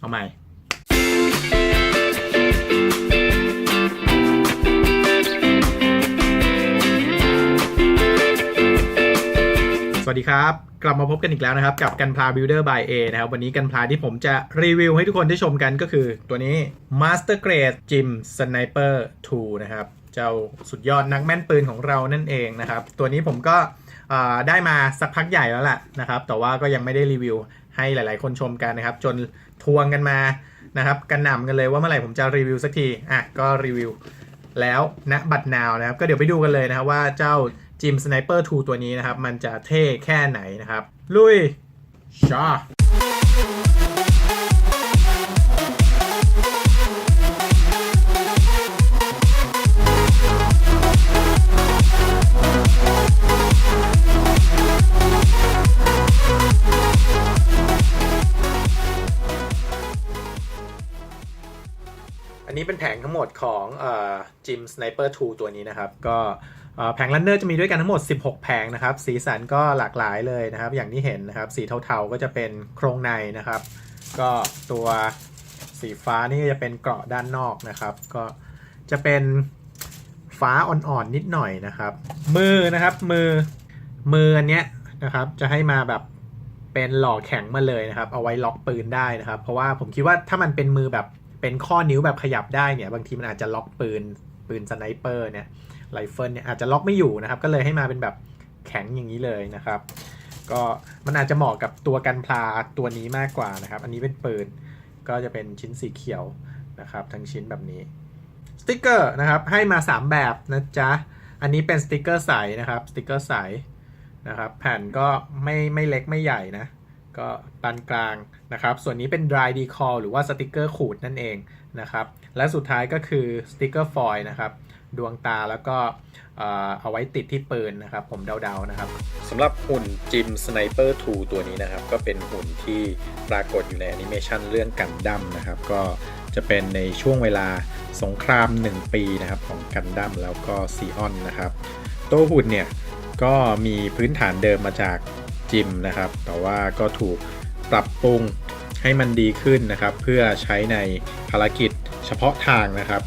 เอาใหม่ สวัสดีครับ กลับมาพบกันอีกแล้วนะครับ กับกันพลา Builder by A นะครับ วันนี้กันพลาที่ผมจะรีวิวให้ทุกคนได้ชมกันก็คือตัวนี้ Master Grade Jim Sniper 2 นะครับ เจ้าสุดยอดนักแม่นปืนของเรานั่นเองนะครับ ตัวนี้ผมก็ได้มาสักพักใหญ่แล้วแหละนะครับ แต่ว่าก็ยังไม่ได้รีวิว ให้หลาย ๆ คนชมกันนะครับ จนทวงกันมานะครับกันหนำกันเลยว่าเมื่อไหร่ผมจะรีวิวสักทีอะก็รีวิวแล้วณบัตรนาวนะครับ ก็เดี๋ยวไปดูกันเลยนะครับว่าเจ้าจิมสไนเปอร์2ตัวนี้นะครับ มันจะเท่แค่ไหนนะครับ ลุยชา อันนี้เป็นแผงทั้งหมดของจิมสไนเปอร์2ตัวนี้นะครับ ก็แผงลันเนอร์จะมีด้วยกันทั้งหมด 16 แผงนะครับ สีสันก็หลากหลายเลยนะครับ อย่างที่เห็นนะครับ สีเทาๆก็จะเป็นโครงในนะครับ ก็ตัวสีฟ้านี่จะเป็นเกราะด้านนอกนะครับ ก็จะเป็นฟ้าอ่อนๆนิดหน่อยนะครับ มือนะครับมือมืออันเนี้ยนะครับ จะให้มาแบบเป็นหล่อแข็งมาเลยนะครับ เอาไว้ล็อกปืนได้นะครับ เพราะว่าผมคิดว่าถ้ามันเป็นมือแบบ เป็นข้อนิ้วแบบขยับได้เนี่ย บางทีมันอาจจะล็อกปืนปืนสไนเปอร์เนี่ยไรเฟิลเนี่ยอาจจะล็อกไม่อยู่นะครับ ก็เลยให้มาเป็นแบบแข็งอย่างนี้เลยนะครับ ก็มันอาจจะเหมาะกับตัวกันพลาตัวนี้มากกว่านะครับ อันนี้เป็นปืนก็จะเป็นชิ้นสีเขียวนะครับ ทั้งชิ้นแบบนี้สติกเกอร์นะครับให้มา 3 แบบนะจ๊ะอันนี้เป็นสติกเกอร์ใสนะครับสติกเกอร์ใสนะครับ แผ่นก็ไม่ไม่เล็กไม่ใหญ่นะ ก็ปานกลางนะครับ ส่วนนี้เป็น dry decal หรือว่าสติกเกอร์ขูดนั่นเองนะครับ และสุดท้ายก็คือสติกเกอร์ฟอยล์นะครับ ดวงตาแล้วก็เอาไว้ติดที่ปืนนะครับ ผมเดาๆนะครับสำหรับหุ่นจิมสไนเปอร์2ตัวนี้นะครับ ก็เป็นหุ่นที่ปรากฏอยู่ในแอนิเมชันเรื่องกันดั้มนะครับ ก็จะเป็นในช่วงเวลาสงคราม 1 ปีนะครับของกันดั้มแล้วก็ซีออนนะครับ ตัวหุ่นเนี่ยก็มีพื้นฐานเดิมมาจาก จิมนะครับ แต่ว่าก็ถูกปรับปรุงให้มันดีขึ้นนะครับ เพื่อใช้ในภารกิจเฉพาะทางนะครับ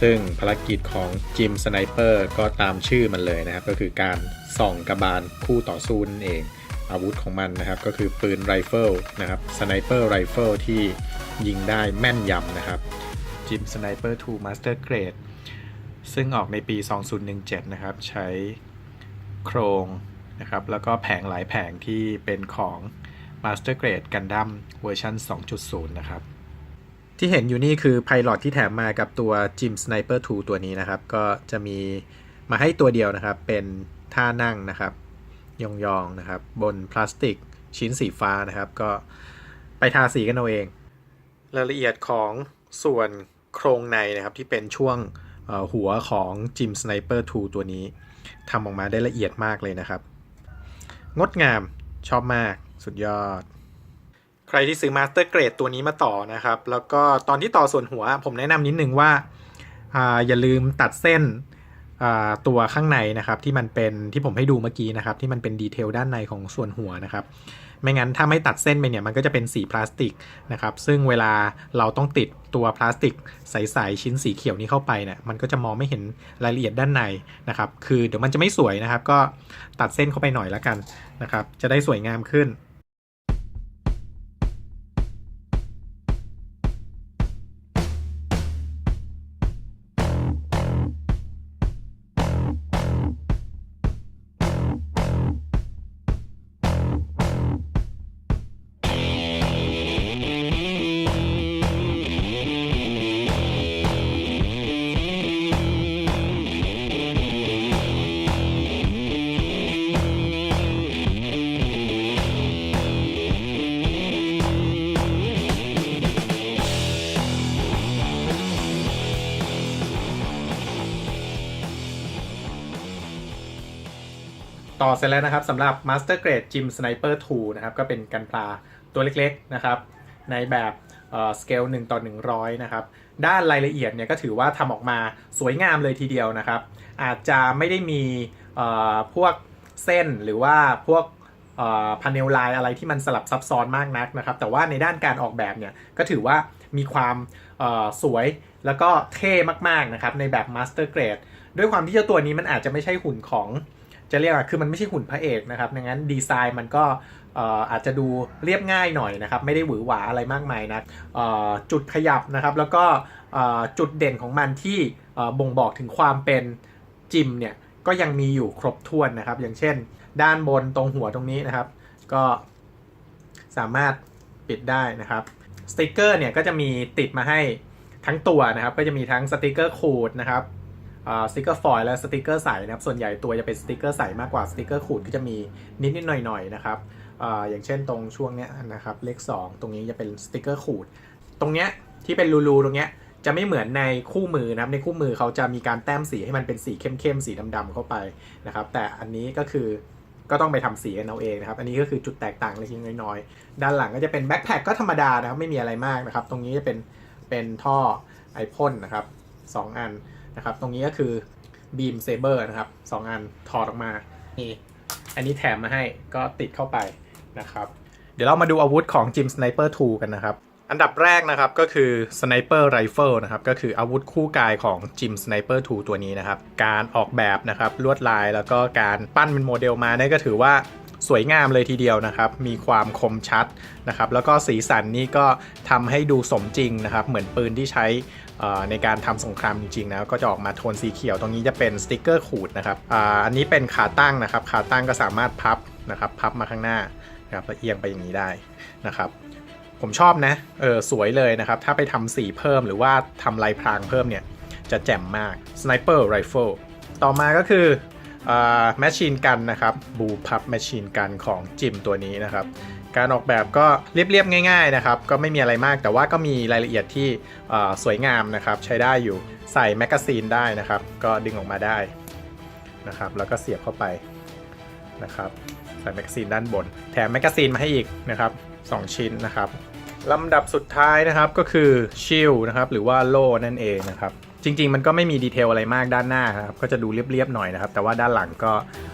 ซึ่งภารกิจของจิมสไนเปอร์ก็ตามชื่อมันเลยนะครับ ก็คือการส่องกระบาลคู่ต่อสู้นั่นเอง อาวุธของมันนะครับ ก็คือปืนไรเฟิลนะครับสไนเปอร์ไรเฟิลที่ยิงได้แม่นยำนะครับจิมสไนเปอร์2 Master Grade ซึ่งออกในปี 2017 นะครับ ใช้โครง นะครับ แล้วก็แผงหลายแผงที่เป็นของ Master Grade Gundam เวอร์ชัน2.0 นะครับ ที่เห็นอยู่นี่คือไพลอตที่แถมมากับตัว Jim Sniper 2 ตัวนี้นะครับ ก็จะมีมาให้ตัวเดียวนะครับ เป็นท่านั่งนะครับยองๆนะครับ บนพลาสติกชิ้นสีฟ้านะครับ ก็ไปทาสีกันเอาเอง รายละเอียดของส่วนโครงในนะครับที่เป็นช่วงหัวของ Jim Sniper 2ตัวนี้ทำออกมาได้ละเอียดมากเลยนะครับ งดงามชอบมากสุดยอด ใครที่ซื้อมาสเตอร์เกรดตัวนี้มาต่อนะครับ แล้วก็ตอนที่ต่อส่วนหัวผมแนะนำนิดนึงว่าอย่าลืมตัดเส้นตัวข้างในนะครับที่มันเป็นที่ผมให้ดูเมื่อกี้นะครับ ที่มันเป็นดีเทลด้านในของส่วนหัวนะครับ ไม่งั้นถ้าไม่ตัดเส้นไปเนี่ยมันก็จะเป็นสีพลาสติกนะครับซึ่งเวลาเราต้องติดตัวพลาสติกใสๆชิ้นสีเขียวนี้เข้าไปเนี่ยมันก็จะมองไม่เห็นรายละเอียดด้านในนะครับคือเดี๋ยวมันจะไม่สวยนะครับ ก็ตัดเส้นเข้าไปหน่อยแล้วกันนะครับจะได้สวยงามขึ้น ต่อเสร็จแล้วนะครับสำหรับ Master Grade Gym Sniper 2 นะครับ ก็เป็นกันปลาตัวเล็กๆนะครับ ในแบบสเกล1ต่อ 100 นะครับ ด้านรายละเอียดเนี่ยก็ถือว่าทำออกมาสวยงามเลยทีเดียวนะครับ อาจจะไม่ได้มีเอ่อพวกเส้นหรือว่าพวกพาเนลไลน์อะไรที่มันสลับซับซ้อนมากนักนะครับ แต่ว่าในด้านการออกแบบเนี่ยก็ถือว่ามีความเอ่อสวยแล้วก็เท่มากๆนะครับในแบบ Master Grade ด้วยความที่เจ้าตัวนี้มันอาจจะไม่ใช่หุ่นของ จะเรียกว่าคือมันไม่ใช่หุ่นพระเอกนะครับดังนั้นดีไซน์มันก็อาจจะดูเรียบง่ายหน่อยนะครับ ไม่ได้หวือหวาอะไรมากมายนะจุดขยับนะครับ แล้วก็จุดเด่นของมันที่บ่งบอกถึงความเป็นจิมเนี่ยก็ยังมีอยู่ครบถ้วนนะครับ อย่างเช่น ด้านบนตรงหัวตรงนี้นะครับ ก็สามารถปิดได้นะครับสติกเกอร์เนี่ยก็จะมีติดมาให้ทั้งตัวนะครับ ก็จะมีทั้งสติกเกอร์ขูดนะครับ สติกเกอร์ฟอยล์และสติกเกอร์ใสนะครับ ส่วนใหญ่ตัวจะเป็นสติกเกอร์ใสมากกว่าสติกเกอร์ขูดก็จะมีนิดๆหน่อยๆนะครับออย่างเช่นตรงช่วงเนี้ยนะครับเลข 2 ตรงนี้จะเป็นสติกเกอร์ขูด ตรงเนี้ยที่เป็นรูๆตรงเนี้ยจะไม่เหมือนในคู่มือนะครับในคู่มือเขาจะมีการแต้มสีให้มันเป็นสีเข้มๆสีดำๆเข้าไปนะครับ แต่อันนี้ก็คือก็ต้องไปทำสีกันเอาเองนะครับ อันนี้ก็คือจุดแตกต่างเล็กน้อยๆ ด้านหลังก็จะเป็นแบ็คแพคก็ธรรมดานะครับ ไม่มีอะไรมากนะครับ ตรงนี้จะเป็นเป็นท่อไอพ่นนะครับ 2 อัน นะครับ ตรงนี้ก็คือบีมเซเบอร์นะครับ2อันถอดออกมา นี่ อันนี้แถมมาให้ก็ติดเข้าไปนะครับ เดี๋ยวเรามาดูอาวุธของ Jim Sniper 2กันนะครับ อันดับแรกนะครับก็คือ Sniper Rifle นะครับ ก็คืออาวุธคู่กายของ Jim Sniper 2ตัวนี้นะครับ การออกแบบนะครับลวดลายแล้วก็การปั้นเป็นโมเดลมาเนี่ยก็ถือว่าสวยงามเลยทีเดียวนะครับ มีความคมชัดนะครับ แล้วก็สีสันนี่ก็ทำให้ดูสมจริงนะครับ เหมือนปืนที่ใช้ ในการทำสงครามจริงๆนะก็จะออกมาโทนสีเขียวตรงนี้จะเป็นสติกเกอร์ขูดนะครับออันนี้เป็นขาตั้งนะครับ ขาตั้งก็สามารถพับนะครับ พับมาข้างหน้านะครับแล้วเอียงไปอย่างนี้ได้นะครับ ผมชอบนะเออสวยเลยนะครับ ถ้าไปทำสีเพิ่มหรือว่าทำลายพรางเพิ่มเนี่ยจะแจ่มมาก Sniper Rifle ต่อมาก็คือแมชชีนกันนะครับบูพับแมชชีนกันของจิมตัวนี้นะครับ การออกแบบก็เรียบๆง่าย ๆนะครับ ก็ไม่มีอะไรมาก แต่ว่าก็มีรายละเอียดที่สวยงามนะครับ ใช้ได้อยู่ใส่แมกกาซีนได้นะครับ ก็ดึงออกมาได้นะครับ แล้วก็เสียบเข้าไปนะครับ ใส่แมกกาซีนด้านบน แถมแมกกาซีนมาให้อีกนะครับ2 ชิ้นนะครับลำดับสุดท้ายนะครับก็คือชิลนะครับหรือว่าโล่นั่นเองนะครับ จริง ๆ มันก็ไม่มีดีเทลอะไรมากด้านหน้าครับก็จะดูเรียบๆหน่อยนะครับ แต่ว่าด้านหลังก็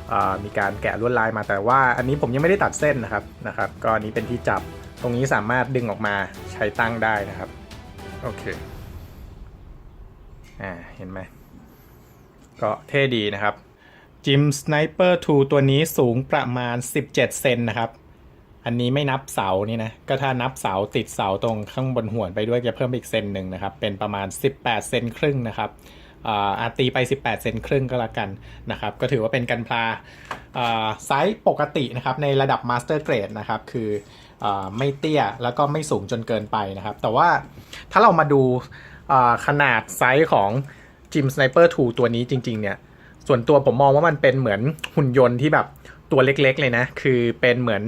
เอ่อมีการแกะลวดลายมาแต่ว่าอันนี้ผมยังไม่ได้ตัดเส้นนะครับนะครับก็อันนี้เป็นที่จับตรงนี้สามารถดึงออกมาใช้ตั้งได้นะครับโอเคอ่าเห็นไหมก็เท่ดีนะครับจิมสไนเปอร์2ตัวนี้สูงประมาณ 17 เซนนะครับ อันนี้ไม่นับเสานี่นะ ก็ถ้านับเสาติดเสาตรงข้างบนหัวนไปด้วยจะเพิ่มอีกเซนหนึ่งนะครับ เป็นประมาณ 18 เซนครึ่งนะครับอ่าตีไป 18 เซนครึ่งก็แล้วกันนะครับ ก็ถือว่าเป็นกันพลาอ่าไซส์ปกตินะครับในระดับมาสเตอร์เกรดนะครับคืออาไม่เตี้ยแล้วก็ไม่สูงจนเกินไปนะครับ แต่ว่าถ้าเรามาดูอ่าขนาดไซส์ของจิมสไนเปอร์2ตัวนี้จริง ๆ เนี่ย ส่วนตัวผมมองว่ามันเป็นเหมือนหุ่นยนต์ที่แบบตัวเล็กๆเลยนะ คือเป็นเหมือน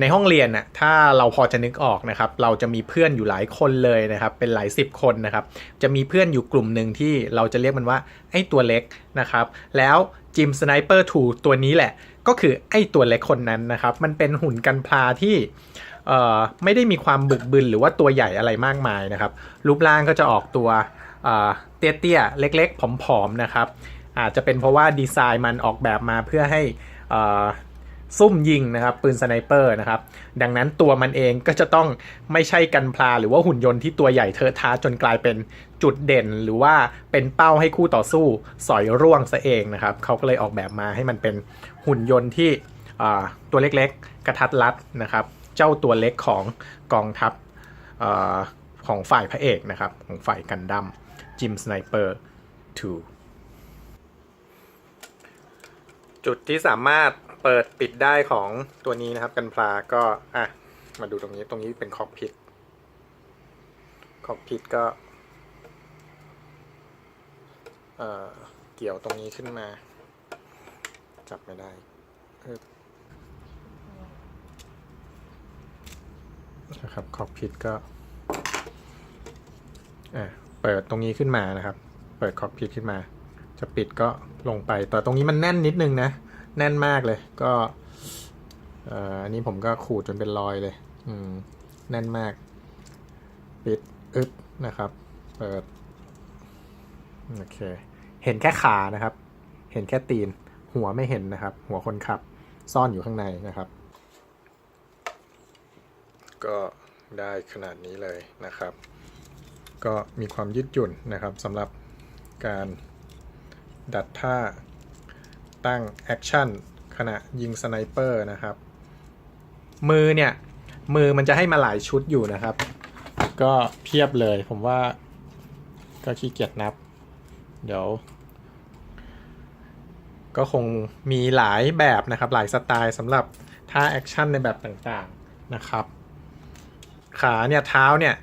ในห้องเรียนน่ะถ้าเราพอจะนึกออกนะครับเราจะมีเพื่อนอยู่หลายคนเลยนะครับเป็นหลายสิบคนนะครับจะมีเพื่อนอยู่กลุ่มหนึ่งที่เราจะเรียกมันว่าไอ้ตัวเล็กนะครับแล้วจิมสไนเปอร์2ตัวนี้แหละ ก็คือไอ้ตัวเล็กคนนั้นนะครับมันเป็นหุ่นกันพลาที่เอ่อไม่ได้มีความบึกบึนหรือว่าตัวใหญ่อะไรมากมายนะครับรูปร่างก็จะออกตัวเอ่อเตี้ยๆเล็กๆผอมๆนะครับอาจจะเป็นเพราะว่าดีไซน์มันออกแบบมาเพื่อให้เอ่อ ซุ่มยิงนะครับ ปืนสไนเปอร์นะครับ ดังนั้นตัวมันเองก็จะต้องไม่ใช่กันพลาหรือว่าหุ่นยนต์ที่ตัวใหญ่เทอะท้าจนกลายเป็นจุดเด่น หรือว่าเป็นเป้าให้คู่ต่อสู้สอยร่วงซะเองนะครับเขาก็เลยออกแบบมาให้มันเป็นหุ่นยนต์ที่ตัวเล็กๆ กระทัดรัดนะครับ เจ้าตัวเล็กของกองทัพอของฝ่ายพระเอกนะครับ ของฝ่ายกันดั้มจิมสไนเปอร์2จุดที่สามารถ เปิดปิดได้ของตัวนี้นะครับ กันพลาก็อะมาดูตรงนี้ตรงนี้เป็นคอกพิทคอกพิทก็เอ่อเกี่ยวตรงนี้ขึ้นมา จับไม่ได้นะครับคอกพิทก็อ่าเปิดตรงนี้ขึ้นมานะครับ เปิดคอกพิทขึ้นมา จะปิดก็ลงไปแต่ตรงนี้มันแน่นนิดนึงนะ แน่นมากเลย ก็อันนี้ผมก็ขูดจนเป็นรอยเลยอืมแน่นมาก ปิดอึ๊บนะครับ เปิด โอเค เห็นแค่ขานะครับ เห็นแค่ตีน หัวไม่เห็นนะครับ หัวคนขับ ซ่อนอยู่ข้างในนะครับ ก็ได้ขนาดนี้เลยนะครับ ก็มีความยืดหยุ่นนะครับสำหรับการดัดท่า ตั้งแอคชั่นขณะยิงสไนเปอร์นะครับ มือเนี่ย มือมันจะให้มาหลายชุดอยู่นะครับ ก็เพียบเลยผมว่าก็ขี้เกียจนับ เดี๋ยว ก็คงมีหลายแบบนะครับ หลายสไตล์สำหรับท่าแอคชั่นในแบบต่างๆนะครับ ขาเนี่ยเท้าเนี่ย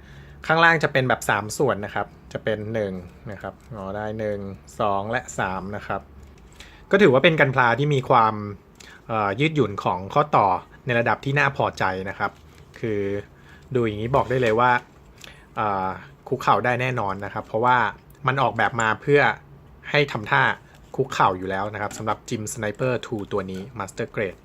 ข้างล่างจะเป็นแบบ 3 ส่วนนะครับ จะเป็น1นะครับงอได้ 1 2 และ 3 นะครับ ก็ถือว่าเป็นกันพลาที่มีความยืดหยุ่นของข้อต่อในระดับที่น่าพอใจนะครับ คือดูอย่างนี้บอกได้เลยว่าคุกเข่าได้แน่นอนนะครับ เพราะว่ามันออกแบบมาเพื่อให้ทำท่าคุกเข่าอยู่แล้วนะครับสำหรับจิมสไนเปอร์2ตัวนี้มาสเตอร์เกรด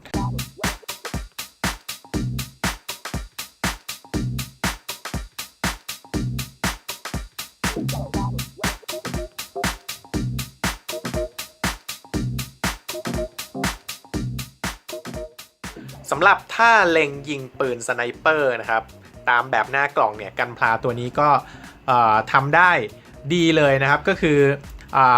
ำหรับท่าเล็งยิงปืนสไนเปอร์นะครับตามแบบหน้ากล่องเนี่ยกันพลาตัวนี้ก็ทำได้ดีเลยนะครับก็คือ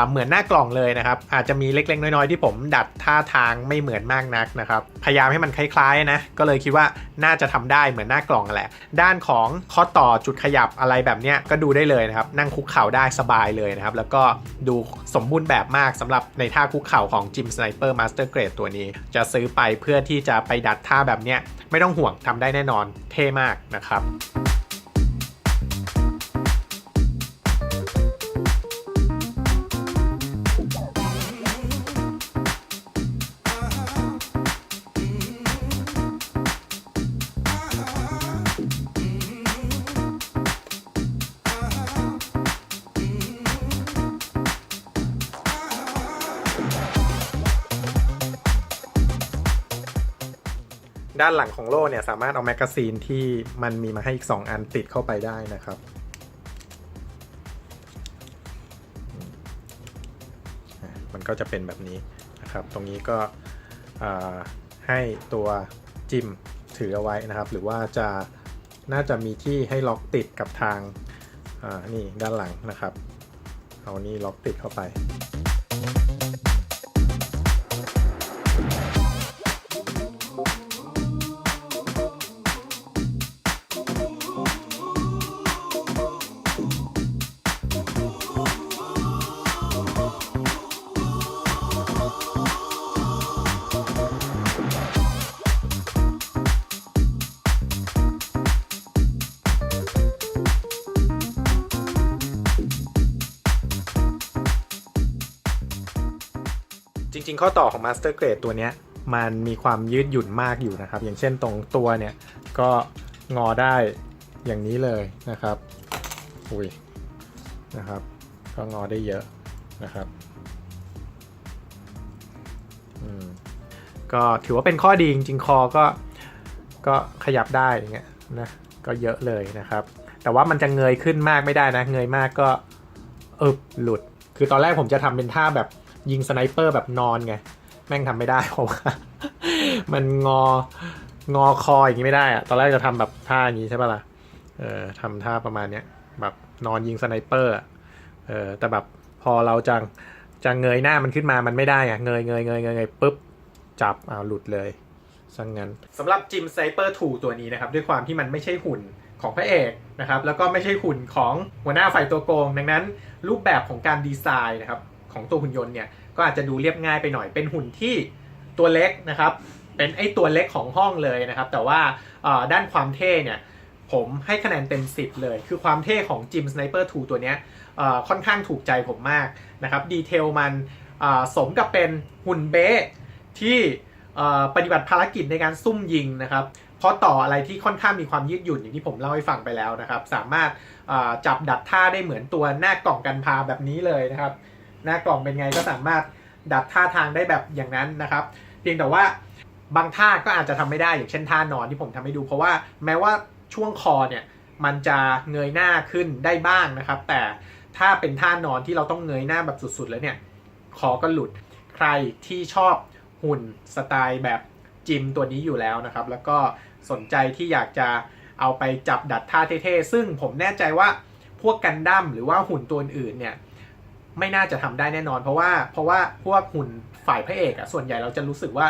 เหมือนหน้ากล่องเลยนะครับ อาจจะมีเล็กๆ น้อยๆ ที่ผมดัดท่าทางไม่เหมือนมากนักนะครับ พยายามให้มันคล้ายๆนะ ก็เลยคิดว่าน่าจะทำได้เหมือนหน้ากล่องแหละ ด้านของข้อต่อจุดขยับอะไรแบบเนี้ยก็ดูได้เลยนะครับ นั่งคุกเข่าได้สบายเลยนะครับ แล้วก็ดูสมบูรณ์แบบมากสำหรับในท่าคุกเข่าของจิมสไนเปอร์มาสเตอร์เกรดตัวนี้ จะซื้อไปเพื่อที่จะไปดัดท่าแบบเนี้ยไม่ต้องห่วงทำได้แน่นอนเท่มากนะครับ ด้านหลังของโล่เนี่ยสามารถเอาแมกกาซีนที่มันมีมาให้อีก 2 อันติดเข้าไปได้นะครับมันก็จะเป็นแบบนี้นะครับ ตรงนี้ก็ให้ตัวจิมถือเอาไว้นะครับ หรือว่าจะน่าจะมีที่ให้ล็อกติดกับทางนี่ด้านหลังนะครับ เอานี่ล็อกติดเข้าไป ริง ๆ ข้อต่อของ Master Grade ตัวเนี้ยมันมีความยืดหยุ่นมากอยู่นะครับ อย่างเช่นตรงตัวเนี่ยก็งอได้อย่างนี้เลยนะครับอุ้ยนะครับ ก็งอได้เยอะนะครับอืมก็ถือว่าเป็นข้อดีจริงๆคอก็ก็ขยับได้อย่างเงี้ยนะก็เยอะเลยนะครับ แต่ว่ามันจะเงยขึ้นมากไม่ได้นะ เงยมากก็เอบหลุด คือตอนแรกผมจะทำเป็นท่าแบบ ยิงสไนเปอร์แบบนอนไง แม่งทำไม่ได้เพราะว่ามันงองอคออย่างนี้ไม่ได้อะตอนแรกจะทำแบบท่าอย่างนี้ใช่ปะล่ะเออทำท่าประมาณเนี้ยแบบนอนยิงสไนเปอร์เออแต่แบบพอเราจะจะเงยหน้ามันขึ้นมามันไม่ได้อะเงยเงยเงยเงยเงยปุ๊บจับอ้าวหลุดเลยสังงั้นสำหรับจิมไซเปอร์2ตัวนี้นะครับ ด้วยความที่มันไม่ใช่หุ่นของพระเอกนะครับ แล้วก็ไม่ใช่หุ่นของหัวหน้าฝ่ายตัวโกง ดังนั้นรูปแบบของการดีไซน์นะครับ ของตัวหุ่นยนต์เนี่ยก็อาจจะดูเรียบง่ายไปหน่อยเป็นหุ่นที่ตัวเล็กนะครับ เป็นไอตัวเล็กของห้องเลยนะครับ แต่ว่าด้านความเท่เนี่ยผมให้คะแนนเต็ม 10 เลย คือความเท่ของจิมสไนเปอร์2ตัวเนี้ยค่อนข้างถูกใจผมมากนะครับ ดีเทลมันสมกับเป็นหุ่นเบ้ที่ปฏิบัติภารกิจในการซุ่มยิงนะครับ เพราะต่ออะไรที่ค่อนข้างมีความยืดหยุ่นอย่างที่ผมเล่าให้ฟังไปแล้วนะครับ สามารถจับดัดท่าได้เหมือนตัวหน้ากล่องกันพาแบบนี้เลยนะครับ หน้ากล่องเป็นไงก็สามารถดัดท่าทางได้แบบอย่างนั้นนะครับ เพียงแต่ว่าบางท่าก็อาจจะทำไม่ได้อย่างเช่นท่านอนที่ผมทำให้ดู เพราะว่าแม้ว่าช่วงคอเนี่ยมันจะเงยหน้าขึ้นได้บ้างนะครับ แต่ถ้าเป็นท่านอนที่เราต้องเงยหน้าแบบสุดๆ แล้วเนี่ยคอก็หลุดใครที่ชอบหุ่นสไตล์แบบจิมตัวนี้อยู่แล้วนะครับ แล้วก็สนใจที่อยากจะเอาไปจับดัดท่าเท่ๆ ซึ่งผมแน่ใจว่าพวกกันดั้มหรือว่าหุ่นตัวอื่นเนี่ย ไม่น่าจะทำได้แน่นอน เพราะว่าเพราะว่าพวกหุ่นฝ่ายพระเอกอะส่วนใหญ่เราจะรู้สึกว่า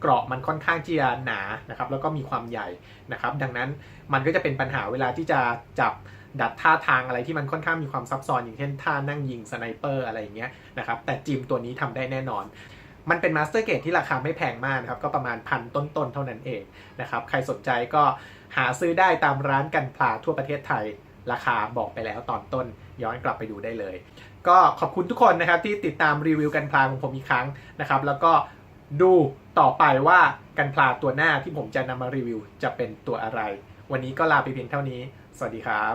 เกราะมันค่อนข้างที่จะหนานะครับแล้วก็มีความใหญ่นะครับ ดังนั้นมันก็จะเป็นปัญหาเวลาที่จะจับดัดท่าทางอะไรที่มันค่อนข้างมีความซับซ้อนอย่างเช่นท่านั่งยิงสไนเปอร์อะไรอย่างเงี้ยนะครับแต่จิมตัวนี้ทำได้แน่นอน มันเป็นมาสเตอร์เกรดที่ราคาไม่แพงมากนะครับก็ประมาณพันต้นๆเท่านั้นเองนะครับใครสนใจก็หาซื้อได้ตามร้านกันพลาทั่วประเทศไทย ราคาบอกไปแล้วตอนต้นย้อนกลับไปดูได้เลย ก็ขอบคุณทุกคนนะครับที่ติดตามรีวิวกันพลาของผมอีกครั้งนะครับ แล้วก็ดูต่อไปว่ากันพลาตัวหน้าที่ผมจะนำมารีวิวจะเป็นตัวอะไร วันนี้ก็ลาไปเพียงเท่านี้ สวัสดีครับ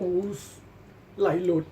อูสไหลหลุด